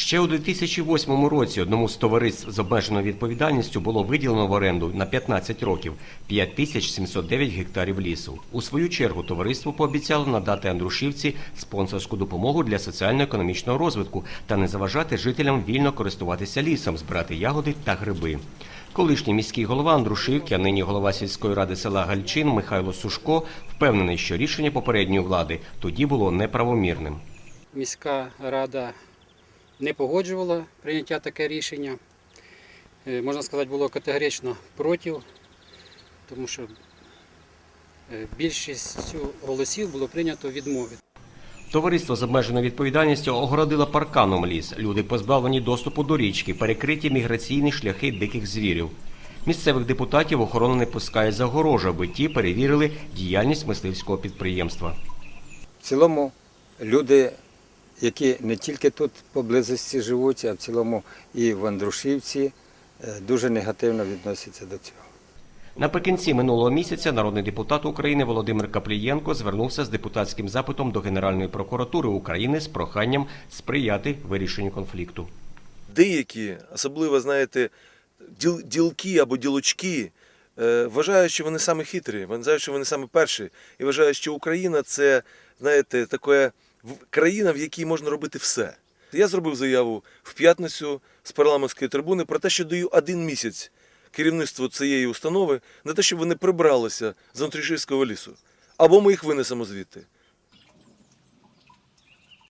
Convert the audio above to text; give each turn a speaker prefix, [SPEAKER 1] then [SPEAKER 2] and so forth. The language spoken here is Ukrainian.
[SPEAKER 1] Ще у 2008 році одному з товариств з обмеженою відповідальністю було виділено в оренду на 15 років 5709 гектарів лісу. У свою чергу товариство пообіцяло надати Андрушівці спонсорську допомогу для соціально-економічного розвитку та не заважати жителям вільно користуватися лісом, збирати ягоди та гриби. Колишній міський голова Андрушівки, а нині голова сільської ради села Гальчин Михайло Сушко впевнений, що рішення попередньої влади тоді було неправомірним.
[SPEAKER 2] Міська рада не погоджувала прийняття таке рішення. Е, Можна сказати, було категорично проти, тому що е, більшістю голосів було прийнято відмови.
[SPEAKER 1] Товариство з обмеженою відповідальністю огородило парканом ліс. Люди позбавлені доступу до річки, перекриті міграційні шляхи диких звірів. Місцевих депутатів охорона не пускає за огорожу, аби ті перевірили діяльність мисливського підприємства.
[SPEAKER 3] В цілому люди, які не тільки тут поблизості живуть, а в цілому і в Андрушівці, е, дуже негативно відносяться до цього.
[SPEAKER 1] Наприкінці минулого місяця народний депутат України Володимир Каплієнко звернувся з депутатським запитом до Генеральної прокуратури України з проханням сприяти вирішенню конфлікту.
[SPEAKER 4] деякі, особливо, знаєте, діл, ділки або ділочки, е, вважають, що вони саме хитрі, вважають, що вони саме перші, і вважають, що Україна це, знаєте, таке країна, в якій можна робити все. Я зробив заяву в п'ятницю з парламентської трибуни про те, що даю один місяць керівництву цієї установи на те, щоб вони прибралися з Антрішівського лісу. Або ми їх винесемо звідти.